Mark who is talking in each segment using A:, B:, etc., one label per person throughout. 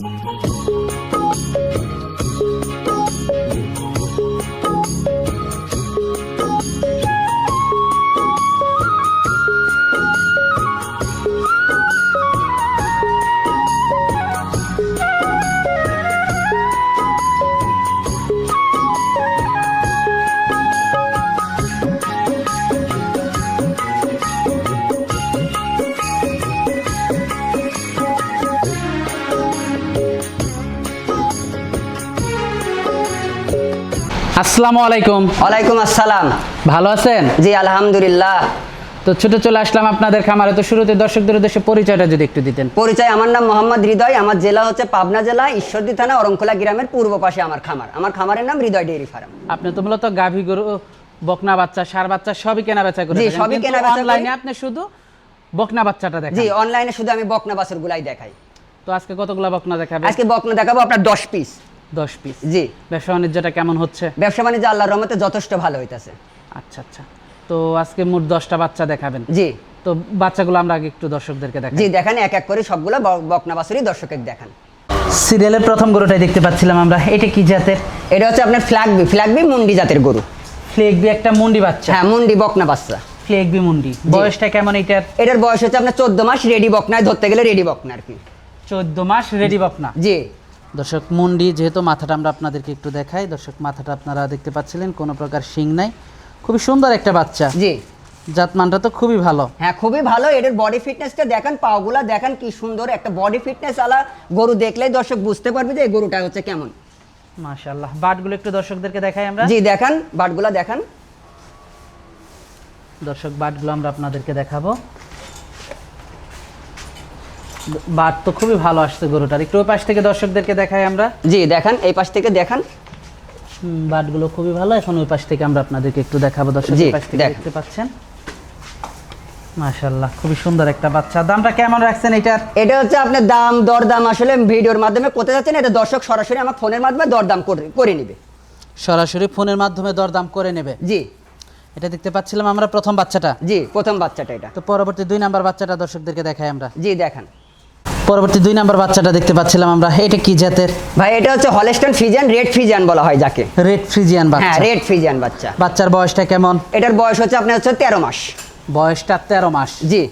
A: Música আসসালামু আলাইকুম।
B: ওয়ালাইকুম আসসালাম।
A: ভালো আছেন?
B: জি আলহামদুলিল্লাহ।
A: তো ছুটে চলে আসলাম আপনাদের খামারে। তো শুরুতে দর্শকদের উদ্দেশ্যে পরিচয়টা যদি একটু দিতেন।
B: পরিচয় আমার নাম মোহাম্মদ হৃদয়। আমার জেলা হচ্ছে পাবনা জেলা ঈশ্বরদী থানা অরংখোলা গ্রামের পূর্ব পাশে আমার খামার। আমার খামারের নাম হৃদয় ডেইরি ফার্ম।
A: আপনি তো মূলত গাভী গরু বকনা বাচ্চা সার বাচ্চা সবই কেনা বেচা করে
B: জি, সবই কেনা বেচা
A: অনলাইনে আপনি শুধু বকনা বাচ্চাটা দেখেন।
B: জি অনলাইনে শুধু আমি বকনা বাছুর গুলাই দেখাই।
A: তো আজকে কতগুলা বকনা দেখাবে
B: আজকে বকনা দেখাবো আপনার দশ পিস
A: দশ পিস
B: জি।
A: ব্যবসা বাণিজ্যটা কেমন হচ্ছে?
B: ব্যবসা বাণিজ্য আল্লাহর রহমতে যথেষ্ট ভালো হইতাছে।
A: আচ্ছা আচ্ছা। তো আজকে মোট দশটা বাচ্চা দেখাবেন।
B: জি।
A: তো বাচ্চাগুলো আমরা আগে একটু দর্শকদেরকে দেখাই।
B: জি দেখেন এক এক করে সবগুলো বকনা দর্শকের দেখান।
A: সিরিয়ালের প্রথম গরুটাই দেখতে পাচ্ছিলাম আমরা। এটা কি জাতের?
B: এটা হচ্ছে আপনার ফ্ল্যাগবি ফ্ল্যাগবি মুন্ডি জাতের গরু।
A: ফ্লেগবি একটা মুন্ডি বাচ্চা।
B: হ্যাঁ মুন্ডি বকনা বাচ্চা।
A: ফ্লেগবি মুন্ডি। বয়সটা কেমন এটার?
B: এটার বয়স হচ্ছে আপনার চোদ্দ মাস রেডি বকনায় ধরতে গেলে রেডি বকনা আর কি।
A: চোদ্দ মাস রেডি বকনা।
B: জি।
A: দর্শক মুন্ডি যেহেতু মাথাটা আমরা আপনাদেরকে একটু দেখাই দর্শক মাথাটা আপনারা দেখতে পাচ্ছিলেন কোনো প্রকার শিং নাই। খুবই সুন্দর একটা বাচ্চা।
B: জি।
A: জাতমানটা তো খুবই ভালো।
B: হ্যাঁ খুবই ভালো। এটার বডি ফিটনেসটা দেখেন পাওগুলা দেখেন কি সুন্দর একটা বডি ফিটনেস আলা গরু দেখলেই দর্শক বুঝতে পারবে যে এই গরুটা হচ্ছে কেমন।
A: মাশাআল্লাহ। বাটগুলো একটু দর্শকদেরকে দেখাই আমরা।
B: জি দেখান বাটগুলা দেখান।
A: দর্শক বাটগুলো আমরা আপনাদেরকে দেখাবো। বাট তো খুবই ভালো আসছে গরুটার। একটু ওই পাশ থেকে দর্শকদেরকে দেখাই আমরা।
B: জি দেখান এই পাশ থেকে দেখান।
A: বাটগুলো খুবই ভালো। এখন ওই পাশ থেকে আমরা আপনাদেরকে একটু দেখাবো। দর্শক পাশ থেকে দেখতে পাচ্ছেন? মাশাআল্লাহ খুবই সুন্দর একটা বাচ্চা। দামটা কেমন রাখছেন এটার?
B: এটা হচ্ছে আপনার দাম দরদাম আসলে ভিডিওর মাধ্যমে কোথায় যাচ্ছেন এটা দর্শক সরাসরি আমার ফোনের মাধ্যমে দরদাম করে করে নিবে।
A: সরাসরি ফোনের মাধ্যমে দরদাম করে নেবে?
B: জি।
A: এটা দেখতে পাচ্ছিলাম আমরা প্রথম বাচ্চাটা।
B: জি প্রথম বাচ্চাটা এটা।
A: তো পরবর্তী দুই নাম্বার বাচ্চাটা দর্শকদেরকে দেখাই আমরা।
B: জি দেখান।
A: পরবর্তী দুই নাম্বার বাচ্চাটা দেখতে পাচ্ছিলাম আমরা। এটা কি জাতের?
B: ভাই এটা হচ্ছে হলস্টন ফ্রিজিয়ান রেড ফ্রিজিয়ান বলা হয় যাকে।
A: রেড ফ্রিজিয়ান বাচ্চা।
B: হ্যাঁ রেড ফ্রিজিয়ান বাচ্চা।
A: বাচ্চার বয়সটা কেমন?
B: এটার বয়স হচ্ছে আপনার হচ্ছে তেরো মাস।
A: বয়সটা তেরো মাস।
B: জি।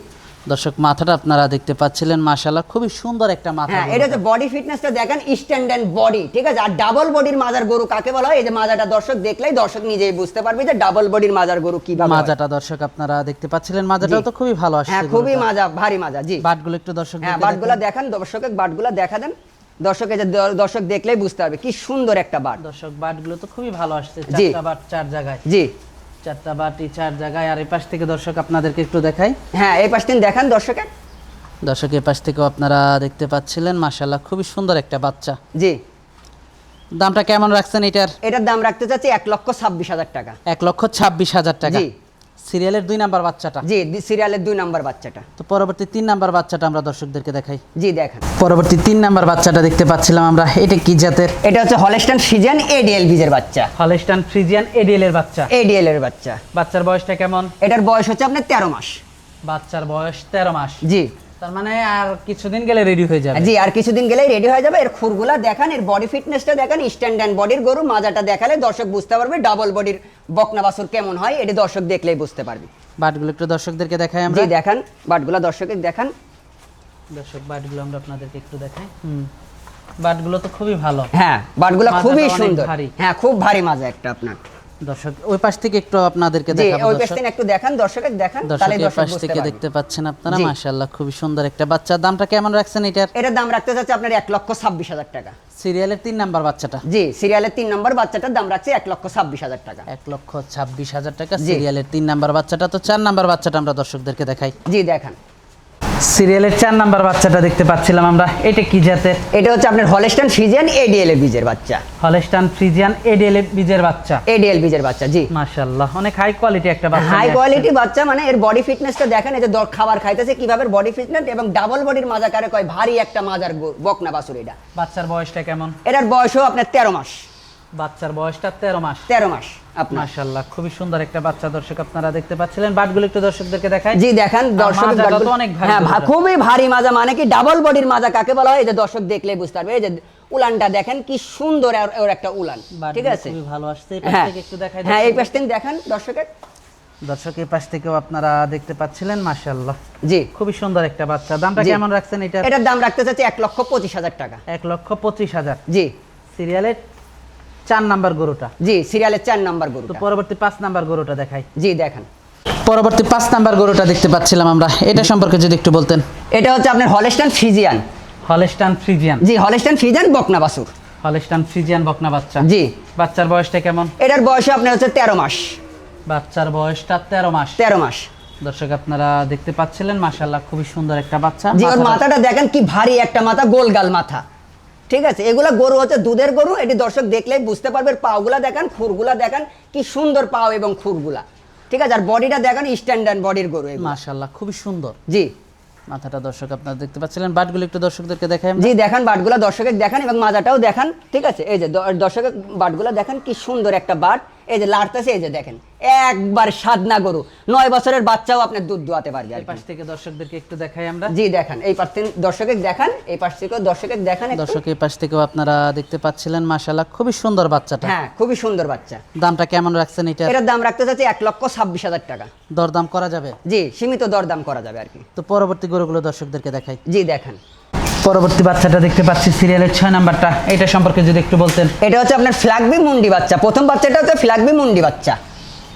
A: দর্শক মাথাটা আপনারা দেখতে পাচ্ছিলেন মাশাল্লাহ খুবই সুন্দর একটা মাথা
B: হ্যাঁ এটা হচ্ছে বডি ফিটনেসটা দেখেন স্ট্যান্ডার্ড বডি ঠিক আছে? আর ডাবল বডির মাজার গরু কাকে বলা হয়? এই যে মাজাটা দর্শক দেখলেই দর্শক নিজেই বুঝতে পারবে যে ডাবল বডির মাজার গরু কীভাবে হয়।
A: মাজাটা দর্শক আপনারা দেখতে পাচ্ছিলেন মাজাটাও তো খুবই ভালো আসছে
B: হ্যাঁ খুবই মাজা ভারী মাজা জি।
A: বাটগুলো একটু দর্শক
B: হ্যাঁ বাটগুলা দেখান। দর্শকের বাটগুলা দেখা দেন। দর্শক এই যে দর্শক দেখলেই বুঝতে পারবে কি সুন্দর একটা বাট।
A: দর্শক বাটগুলো তো খুবই ভালো আসছে চারটা বাট চার জায়গায়।
B: জি।
A: চারটা বাটি চার জায়গায়। আর এই পাশ থেকে দর্শক আপনাদেরকে একটু দেখাই।
B: হ্যাঁ এই পাশ দিন দেখান দর্শকের
A: দর্শক এই পাশ থেকেও আপনারা দেখতে পাচ্ছিলেন মাশাল্লাহ খুবই সুন্দর একটা বাচ্চা।
B: জি।
A: দামটা কেমন রাখছেন এটার?
B: এটার দাম রাখতে চাচ্ছি এক লক্ষ ছাব্বিশ হাজার টাকা।
A: এক লক্ষ ছাব্বিশ হাজার টাকা। সিরিয়ালের দুই নাম্বার বাচ্চাটা?
B: জি সিরিয়ালের দুই নাম্বার বাচ্চাটা।
A: তো পরবর্তী তিন নাম্বার বাচ্চাটা আমরা দর্শকদেরকে দেখাই।
B: জি দেখান।
A: পরবর্তী তিন নাম্বার বাচ্চাটা দেখতে পাচ্ছিলাম আমরা। এটা কি জাতের?
B: এটা হচ্ছে হলেস্টান ফ্রিজিয়ান এডিএল বীজের বাচ্চা।
A: হলেস্টান ফ্রিজিয়ান এডিএল এর বাচ্চা।
B: এডিএল এর বাচ্চা।
A: বাচ্চার বয়সটা কেমন?
B: এটার বয়স হচ্ছে আপনার তেরো মাস।
A: বাচ্চার বয়স তেরো মাস।
B: জি।
A: তার মানে আর কিছুদিন গেলে রেডি হয়ে যাবে।
B: জি আর কিছুদিন গেলে রেডি হয়ে যাবে। এর খুরগুলা দেখান এর বডি ফিটনেসটা দেখান স্ট্যান্ডার্ড বডির গরু মাজাটা দেখালে দর্শক বুঝতে পারবে ডাবল বডির বকনা বাছুর কেমন হয় এটি দর্শক দেখলেই বুঝতে পারবি।
A: বাটগুলো একটু দর্শকদেরকে দেখাই আমরা।
B: জি দেখান। বাটগুলো দর্শককে দেখান।
A: দর্শক বাটগুলো আমরা আপনাদেরকে একটু দেখাই। হুম। বাটগুলো তো খুবই ভালো।
B: হ্যাঁ বাটগুলো খুবই সুন্দর।
A: ভারী।
B: হ্যাঁ খুব ভারী মাজা একটা আপনার।
A: দর্শক ওই পাশ থেকে একটু আপনাদেরকে দেখাবো
B: ওই
A: দর্শক।
B: পেছনে একটু দেখান দর্শকের দেখান তাহলে দর্শক
A: পাশ থেকে দেখতে পাচ্ছেন আপনারা মাশাআল্লাহ সুন্দর একটা বাচ্চা। দামটা কেমন রাখছেন এটার?
B: এটার দাম রাখতে চাচ্ছি আপনার এক লক্ষ ছাব্বিশ হাজার টাকা।
A: সিরিয়ালের তিন নাম্বার বাচ্চাটা?
B: জি সিরিয়ালের তিন নম্বর বাচ্চাটার দাম রাখছি এক লক্ষ ছাব্বিশ হাজার টাকা।
A: এক লক্ষ ছাব্বিশ হাজার টাকা। সিরিয়ালের তিন নাম্বার বাচ্চাটা। তো চার নাম্বার বাচ্চাটা আমরা দর্শকদেরকে দেখাই।
B: জি দেখান।
A: সিরিয়ালের চার নাম্বার বাচ্চাটা দেখতে পাচ্ছিলাম আমরা। এটা কি জাতের?
B: এটা হচ্ছে আপনার হলেস্টান ফ্রিজিয়ান এডিএল বীজের বাচ্চা।
A: হলেস্টান ফ্রিজিয়ান এডিএল বীজের বাচ্চা।
B: এডিএল বীজের বাচ্চা জি।
A: মাশাআল্লাহ অনেক হাই কোয়ালিটি একটা বাচ্চা
B: হাই কোয়ালিটি বাচ্চা মানে এর বডি ফিটনেসটা দেখেন এই যে দ- খাবার খাইতেছে কীভাবে বডি ফিটনেস এবং ডাবল বডির মাজা কারে কয় ভারী একটা মাজার বকনা বাছুর এটা।
A: বাচ্চার বয়সটা কেমন?
B: এটার বয়সও আপনার তেরো মাস।
A: বাচ্চার বয়সটা তেরো মাস।
B: তেরো মাস। আপনার
A: মাশাআল্লাহ খুবই সুন্দর একটা বাচ্চা দর্শক আপনারা দেখতে পাচ্ছিলেন। বাটগুলো একটু দর্শকদেরকে দেখাই।
B: জি দেখেন। দর্শক
A: অনেক ভারী
B: হ্যাঁ খুবই ভারী মাজা মানে কি ডাবল বডির মাজা কাকে বলা হয়? এই যে দর্শক দেখলেই বুঝতে পারবে। এই যে উলানটা দেখেন কি সুন্দর ওর একটা উলান। ঠিক আছে?
A: খুবই ভালো আসছে। এই পাশ
B: হ্যাঁ।
A: থেকে একটু দেখাই
B: হ্যাঁ এই পাশ থেকে দেখেন দর্শকের।
A: দর্শক এই পাশ থেকেও আপনারা দেখতে পাচ্ছিলেন মাশাআল্লাহ।
B: জি।
A: খুবই সুন্দর একটা বাচ্চা। দামটা কেমন রাখছেন এটা
B: এটার দাম রাখতে চাচ্ছি এক লক্ষ পঁচিশ হাজার টাকা।
A: এক লক্ষ পঁচিশ হাজার।
B: জি।
A: সিরিয়ালের চার নাম্বার গরুটা।
B: জি সিরিয়ালের চার নাম্বার গরু
A: পরবর্তী পাঁচ নাম্বার গরুটা দেখাই।
B: জি দেখেন।
A: পরবর্তী পাঁচ নাম্বার গরুটা দেখতে পাচ্ছিলাম আমরা। এটা সম্পর্কে যদি একটু বলতেন।
B: এটা হচ্ছে আপনার হলেস্টান ফিজিয়ান
A: হলেস্টান ফ্রিজিয়ান।
B: জি হলেস্টান ফিজিয়ান বকনা বাসুর
A: হলেস্টান ফ্রিজিয়ান বকনা বাচ্চা।
B: জি।
A: বাচ্চার বয়সটা কেমন?
B: এটার বয়স আপনার হচ্ছে তেরো মাস।
A: বাচ্চার বয়সটা তেরো মাস।
B: তেরো মাস।
A: দর্শক আপনারা দেখতে পাচ্ছিলেন মাশাল্লাহ খুবই সুন্দর একটা বাচ্চা।
B: জি ওর
A: মাথাটা
B: দেখেন কি ভারী একটা মাথা গোলগাল মাথা। ঠিক আছে এগুলো গরু হচ্ছে দুধের গরু এটি দর্শক দেখলেই বুঝতে পারবে পাওগুলা দেখান খুরগুলা দেখান কি সুন্দর পাও এবং খুরগুলা। ঠিক আছে আর বডিটা দেখান স্ট্যান্ডার্ড বডির গরু এই
A: মাশাল্লাহ খুবই সুন্দর।
B: জি।
A: মাথাটা দর্শক আপনারা দেখতে পাচ্ছিলেন বাটগুলো একটু দর্শকদেরকে দেখাই
B: জি দেখান বাটগুলা দর্শকের দেখান এবং মাজাটাও দেখান ঠিক আছে এই যে দর্শকের বাটগুলা দেখান কি সুন্দর একটা বাট। এই যে লাড়তেছে এই যে দেখেন একবার সাদনা গরু। নয় বছরের বাচ্চাও আপনার দুধ দোয়াতে পারবে
A: এই পাশ থেকে দর্শকদেরকে একটু দেখাই আমরা।
B: জি দেখান এই পাশ থেকে দর্শকের দেখান এই পাশ থেকে দর্শকের দেখান।
A: দর্শক এই পাশ থেকেও আপনারা দেখতে পাচ্ছিলেন মাশাল্লাহ খুবই সুন্দর বাচ্চাটা।
B: হ্যাঁ খুবই সুন্দর বাচ্চা।
A: দামটা কেমন রাখছেন এটা?
B: এটার দাম রাখতে চাচ্ছি এক লক্ষ ছাব্বিশ হাজার টাকা।
A: দরদাম করা যাবে?
B: জি সীমিত দরদাম করা যাবে আর কি।
A: তো পরবর্তী গরুগুলো দর্শকদেরকে দেখাই।
B: জি দেখান।
A: পরবর্তী বাচ্চাটা দেখতে পাচ্ছি সিরিয়ালের ছয় নাম্বারটা। এটা সম্পর্কে যদি একটু বলতেন।
B: এটা হচ্ছে আপনার ফ্ল্যাগবি মুন্ডি বাচ্চা। প্রথম বাচ্চাটা হচ্ছে ফ্ল্যাগবি মুন্ডি বাচ্চা।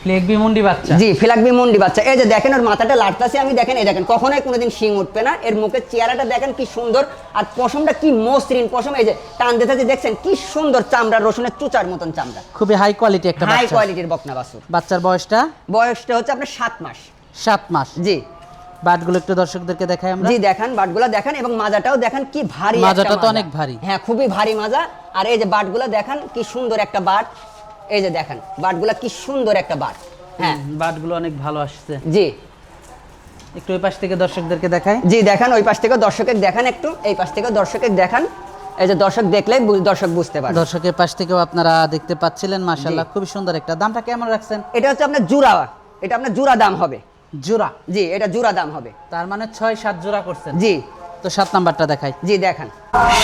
A: প্লেগবি মুন্ডি বাচ্চা?
B: জি ফ্ল্যাগবি মুন্ডি বাচ্চা। এই যে দেখেন ওর মাথাটা লাটতাছে আমি দেখেন এই দেখেন কখনোই কোনোদিন শিং উঠবে না। এর মুখের চেহারাটা দেখেন কি সুন্দর আর পশমটা কি মসৃণ। পশম এই যে টান দিতেছে দেখছেন কি সুন্দর চামড়া রসুনের চুচার মতন চামড়া।
A: খুবই হাই কোয়ালিটি একটা
B: হাই কোয়ালিটির বকনা বাসুর
A: বাচ্চার বয়সটা?
B: বয়সটা হচ্ছে আপনার সাত মাস।
A: সাত মাস।
B: জি।
A: বাটগুলো একটু দর্শকদেরকে দেখাই আমরা।
B: জি দেখান বাটগুলা দেখান এবং মাজাটাও দেখান কি ভারী
A: মাজাটা তো অনেক ভারী।
B: হ্যাঁ খুবই ভারী মাজা। আর এই যে বাটগুলা দেখান কি সুন্দর একটা বাট। এই যে দেখেন বাটগুলা কি সুন্দর একটা বাট। হ্যাঁ।
A: বাটগুলো অনেক ভালো আসছে।
B: জি।
A: একটু ওই পাশ থেকে দর্শকদেরকে দেখাই।
B: জি দেখান ওই পাশ থেকে দর্শকের দেখান একটু। এই পাশ থেকে দর্শকের দেখান। এই যে দর্শক দেখলেই বু- দর্শক বুঝতে পারে
A: দর্শকের পাশ থেকেও আপনারা দেখতে পাচ্ছিলেন মাশাল্লাহ খুবই সুন্দর একটা। দামটা কেমন রাখছেন?
B: এটা হচ্ছে আপনার জুরা এটা আপনার জুরা দাম হবে।
A: জোড়া?
B: জি এটা জোড়া দাম হবে।
A: তার মানে ছয় সাত জোড়া করছেন?
B: জি।
A: তো সাত নাম্বারটা দেখাই।
B: জি দেখান।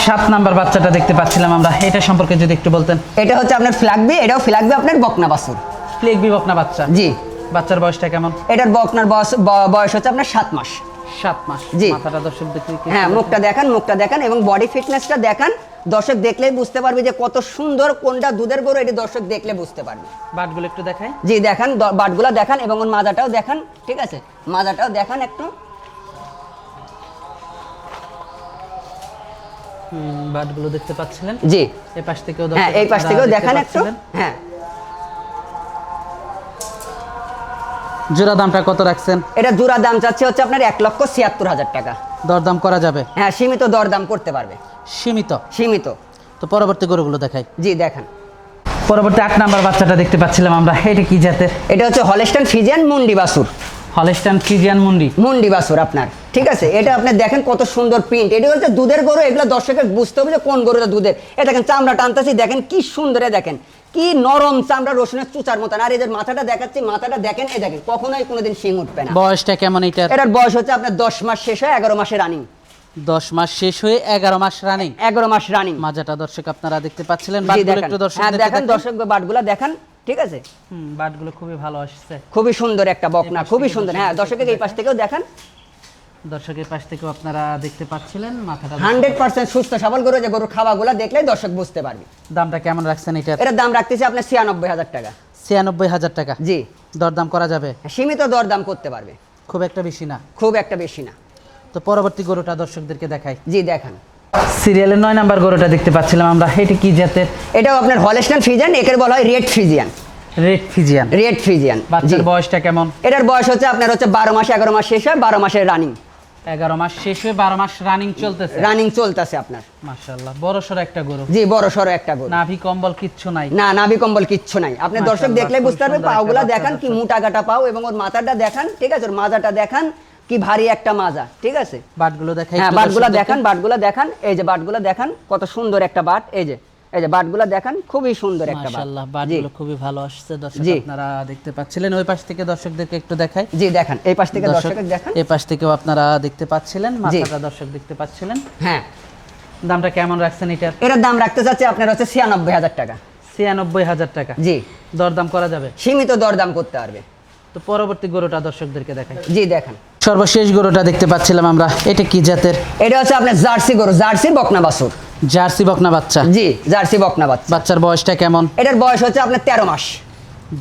A: সাত নাম্বার বাচ্চাটা দেখতে পাচ্ছিলাম আমরা। এটা সম্পর্কে যদি একটু বলতেন।
B: এটা হচ্ছে আপনার ফ্ল্যাগবি এটাও ফ্ল্যাগবি আপনার বকনা বাসুর
A: ফ্ল্যাগবি বিবকনা বাচ্চা?
B: জি।
A: বাচ্চার বয়সটা কেমন?
B: এটার বকনার বয়স বয়স হচ্ছে আপনার সাত মাস।
A: সাত মাস
B: জি।
A: মাথাটা দর্শক
B: হ্যাঁ মুখটা দেখান মুখটা দেখান এবং বডি ফিটনেসটা দেখান। দর্শক দেখলেই বুঝতে পারবে যে কত সুন্দর কোনটা দুধের গরু এটি দর্শক দেখলে বুঝতে পারবে।
A: বাটগুলো একটু দেখাই।
B: জি দেখান বাটগুলা দেখান এবং ওর মাজাটাও দেখান ঠিক আছে? মাজাটাও দেখান একটু।
A: হুম, বাটগুলো দেখতে পাচ্ছিলেন?
B: জি।
A: এই পাশ থেকেও
B: হ্যাঁ এই পাশ থেকেও দেখান একটু। হ্যাঁ।
A: জোড়া দামটা কত রাখছেন?
B: এটা জোড়া দাম চাচ্ছে হচ্ছে আপনার এক লক্ষ ছিয়াত্তর হাজার টাকা।
A: দরদাম করা যাবে?
B: হ্যাঁ সীমিত দরদাম করতে পারবে।
A: সীমিত?
B: সীমিত।
A: তো পরবর্তী গরুগুলো দেখাই।
B: জি দেখেন।
A: পরবর্তী আট নাম্বার বাচ্চাটা দেখতে পাচ্ছিলাম আমরা। এটা কি জাতের?
B: এটা হচ্ছে হলেস্টান ফিজিয়ান মুন্ডি বাসুর।
A: হলেস্টান ফ্রিজিয়ান মুন্ডি।
B: মুন্ডি বাসুর আপনার। ঠিক আছে? এটা আপনি দেখেন কত সুন্দর প্রিন্ট এটা হচ্ছে দুধের গরু এগুলো দর্শকের বুঝতে হবে যে কোন গরুটা দুধের। এ দেখেন চামড়া টানতেছি দেখেন কি সুন্দর এ দেখেন। কি নরম চামড়া রসুনের চুচার মতন। আর এদের মাথাটা দেখাচ্ছি মাথাটা দেখেন এই দেখেন কখনোই কোনোদিন শিং উঠবে না।
A: বয়সটা কেমন এটার?
B: এটার বয়স হচ্ছে আপনার দশ মাস শেষ হয় এগারো মাসে রানিং
A: দশ মাস শেষ হয়ে এগারো মাস রানিং
B: এগারো মাস রানিং
A: মাজাটা দর্শক আপনারা দেখতে পাচ্ছিলেন
B: দেখেন।
A: একটু
B: হ্যাঁ
A: দর্শক
B: দেখেন দর্শক বাটগুলা দেখান ঠিক আছে?
A: বাটগুলো খুবই ভালো আসছে।
B: খুবই সুন্দর একটা বকনা খুবই সুন্দর। হ্যাঁ দর্শকের এই পাশ থেকেও দেখান।
A: দর্শকের পাশ থেকেও আপনারা দেখতে পাচ্ছিলেন মাথাটা
B: হান্ড্রেড পার্সেন্ট সুস্থ সবল গরু যে গরুর খাওয়াগুলা দেখলে দর্শক বুঝতে পারবে।
A: দামটা কেমন রাখছেন এটার
B: এটার দাম রাখতেছি আপনার ছিয়ানব্বই হাজার টাকা।
A: ছিয়ানব্বই হাজার টাকা?
B: জি।
A: দরদাম করা যাবে?
B: সীমিত দর দাম করতে পারবে।
A: খুব একটা বেশি না?
B: খুব একটা বেশি না।
A: তো পরবর্তী গরুটা দর্শকদেরকে দেখাই।
B: জি দেখান।
A: সিরিয়ালের নয় নাম্বার গরুটা দেখতে পাচ্ছিলাম আমরা। এটা কি জাতের?
B: এটাও আপনার হলেস্টান ফ্রিজিয়ান একের বলা হয় red Friesian
A: red Friesian.
B: Red Friesian
A: বাচ্চার বয়সটা কেমন?
B: এটার বয়স হচ্ছে আপনার হচ্ছে বারো মাস এগারো মাস শেষ হয় বারো মাসের রানিং।
A: এগারো মাস শেষ হয়ে বারো মাস রানিং চলতেছে।
B: রানিং চলতেছে আপনার।
A: মাশাল্লাহ বড় সড়ো একটা গরু।
B: জি বড় সড়ো একটা গরু।
A: নাভি কম্বল কিচ্ছু নাই।
B: না নাভি কম্বল কিচ্ছু নাই। আপনি দর্শক
A: মাশাআল্লাহ,
B: দেখলে বুঝতে
A: একটা
B: পাওগুলা দেখান কি মোটা কাটা পাও এবং ওর মাথাটা দেখান ঠিক আছে ওর মাজাটা দেখান কি ভারী একটা মাজা ঠিক আছে?
A: বাটগুলো দেখাই
B: হ্যাঁ বাটগুলা। দেখান বাটগুলা দেখান এই যে বাটগুলা দেখান কত সুন্দর একটা বাট এই যে। এই যে বাটগুলো দেখেন খুবই সুন্দর একটা
A: মাশাআল্লাহ বাটগুলো খুবই ভালো আসছে দর্শক আপনারা দেখতে পাচ্ছিলেন ওই পাশ থেকে দর্শকদেরকে একটু দেখাই।
B: জি দেখেন এই পাশ থেকে
A: দর্শক
B: দর্শকের দেখেন।
A: এই পাশ থেকেও আপনারা দেখতে পাচ্ছিলেন মাথাটা দর্শক দেখতে পাচ্ছিলেন।
B: হ্যাঁ।
A: দামটা কেমন রাখছেন এটার?
B: এটার দাম রাখতে চাচ্ছি আপনার হচ্ছে ছিয়ানব্বই হাজার টাকা।
A: ছিয়ানব্বই হাজার টাকা।
B: জি।
A: দরদাম করা যাবে?
B: সীমিত দরদাম করতে পারবে।
A: তো পরবর্তী গরুটা দর্শকদেরকে দেখাই।
B: জি দেখেন।
A: সর্বশেষ গরুটা দেখতে পাচ্ছিলাম আমরা এটা কি জাতের?
B: এটা হচ্ছে আপনার জার্সি গরু জার্সি বকনা বাছুর।
A: জার্সি বকনা বাচ্চা।
B: জি জার্সি বকনা বাচ্চা।
A: বাচ্চার বয়সটা কেমন?
B: এটার বয়স হচ্ছে আপনার তেরো মাস।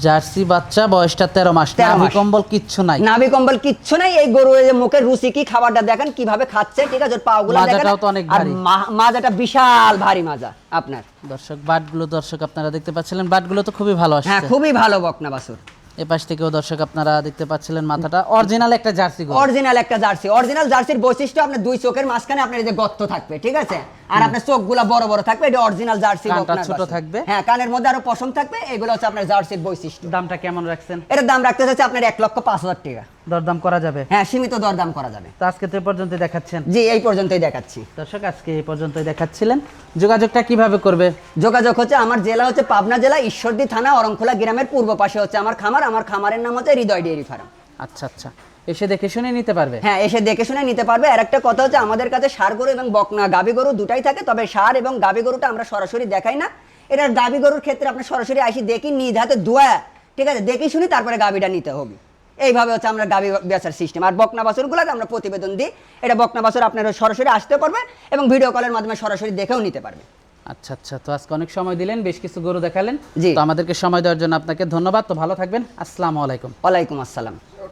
A: জার্সি বাচ্চা বয়সটা তেরো মাস। নাভি কম্বল কিচ্ছু নাই।
B: নাভি কম্বল কিচ্ছু নাই। এই গরুর এই যে মুখের রুচি কি খাবারটা দেখেন কীভাবে খাচ্ছে ঠিক আছে? ওর পাগুলো দেখেন।
A: মাজাটাও তো অনেক ভারী।
B: মাজাটা বিশাল ভারী মাজা আপনার।
A: দর্শক বাটগুলো দর্শক আপনারা দেখতে পাচ্ছিলেন। বাটগুলো তো খুবই ভালো আসছে।
B: হ্যাঁ খুবই ভালো বকনা বাসুর
A: এ পাশ থেকেও দর্শক আপনারা দেখতে পাচ্ছিলেন মাথাটা। অরিজিনাল একটা জার্সি গরু।
B: অরিজিনাল একটা জার্সি। অরিজিনাল জার্সির বৈশিষ্ট্য আপনার দুই চোখের মাঝখানে আপনার এই যে গর্ত থাকবে ঠিক আছে? আর আপনার চোখগুলো বড় বড় থাকবে এটা অরিজিনাল জার্সি বকনার
A: ছোট থাকবে।
B: হ্যাঁ কানের মধ্যে আরও পশম থাকবে এগুলো হচ্ছে আপনার জার্সির বৈশিষ্ট্য।
A: দামটা কেমন রাখছেন?
B: এটার দাম রাখতে চাচ্ছে আপনার এক লক্ষ পাঁচ হাজার টাকা।
A: দরদাম করা যাবে?
B: হ্যাঁ সীমিত দরদাম করা যাবে।
A: তো আজকে তো এ পর্যন্ত দেখাচ্ছেন।
B: জি এই পর্যন্তই দেখাচ্ছি।
A: দর্শক আজকে এই পর্যন্তই দেখাচ্ছিলেন। যোগাযোগটা কীভাবে করবে?
B: যোগাযোগ হচ্ছে আমার জেলা হচ্ছে পাবনা জেলা ঈশ্বরদী থানা অরংখোলা গ্রামের পূর্ব পাশে হচ্ছে আমার খামার। আমার খামারের নাম হচ্ছে হৃদয় ডেয়ারি ফার্ম।
A: আচ্ছা আচ্ছা। এসে দেখে শুনে নিতে পারবে।
B: হ্যাঁ এসে দেখে শুনে নিতে পারবে। আর একটা কথা হচ্ছে আমাদের কাছে সার গরু এবং বকনা গাবি গরু দুটাই থাকে তবে সার এবং গাবি গরুটা আমরা সরাসরি দেখাই না। এটার গাবি গরুর ক্ষেত্রে আপনি সরাসরি আসি দেখি নিজ হাতে দোয়া ঠিক আছে? দেখি শুনি তারপরে গাবিটা নিতে হবে। এইভাবে হচ্ছে আমরা গাবি বেচার সিস্টেম আর বকনা বাছুরগুলোকে আমরা প্রতিবেদন দিই। এটা বকনা বাছুর আপনারা সরাসরি আসতে পারবে এবং ভিডিও কলের মাধ্যমে সরাসরি দেখেও নিতে পারবে।
A: আচ্ছা আচ্ছা। তো আজকে অনেক সময় দিলেন বেশ কিছু গরু দেখালেন।
B: জি।
A: তো আমাদেরকে সময় দেওয়ার জন্য আপনাকে ধন্যবাদ। তো ভালো থাকবেন। আসসালামু আলাইকুম।
B: ওয়ালাইকুম আসসালাম।